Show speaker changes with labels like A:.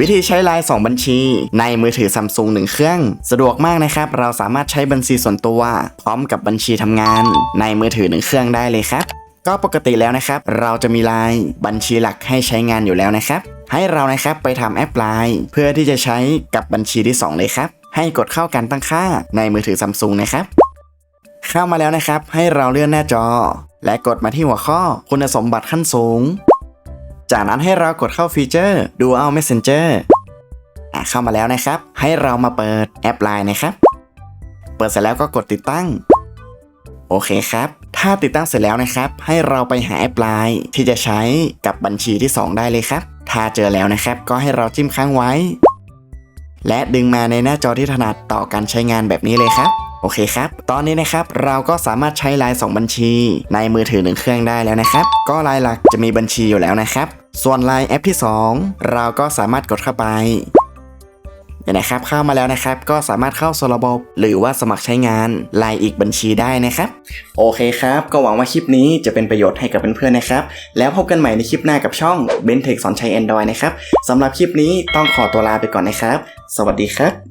A: วิธีใช้ไลน์2บัญชี ในมือถือซัมซุง1เครื่อง สะดวกมากนะครับ เราสามารถใช้บัญชีส่วนตัว พร้อมกับบัญชีทำงาน ในมือถือ 1 เครื่องได้เลยครับ ก็ปกติแล้วนะครับ เราจะมีไลน์บัญชีหลักให้ใช้งานอยู่แล้วนะครับ ให้เรานะครับไปทำแอปไลน์เพื่อที่จะใช้กับบัญชีที่ 2 เลยครับ ให้กดเข้าการตั้งค่าในมือถือซัมซุงนะครับ เข้ามาแล้วนะครับ ให้เราเลื่อนหน้าจอ และกดมาที่หัวข้อคุณสมบัติขั้นสูง จากนั้นให้เรากดเข้าฟีเจอร์ Dual Messenger อะเข้ามาแล้วนะครับ ให้เรามาเปิดแอปไลน์นะครับ เปิดเสร็จแล้วก็กดติดตั้ง โอเคครับ ถ้าติดตั้งเสร็จแล้วนะครับ ให้เราไปหาแอปไลน์ที่จะใช้กับบัญชีที่ 2 ได้เลยครับ ถ้าเจอแล้วนะครับ ก็ให้เราจิ้มค้างไว้ และดึงมาในหน้าจอที่ถนัดต่อการใช้งานแบบนี้เลยครับโอเคครับ ตอนนี้นะครับเราก็สามารถใช้ไลน์2บัญชี ในมือถือหนึ่งเครื่องได้แล้วนะครับ ก็ไลน์หลักจะมีบัญชีอยู่แล้วนะครับ ส่วนไลน์แอปที่ 2 เราก็สามารถกดเข้าไปเดี๋ยนะครับเข้ามาแล้วนะครับก็สามารถเข้าสู่ระบบหรือว่าสมัครใช้งานไลน์อีกบัญชีได้นะครับ โอเคครับ ก็หวังว่าคลิปนี้จะเป็นประโยชน์ให้กับเพื่อนๆนะครับ แล้วพบกันใหม่ในคลิปหน้ากับช่อง b e n t e c h สอนใช้ Android นะครับสำหรับคลิปนี้ต้องขอตัวลาไปก่อนนะครับ สวัสดีครับ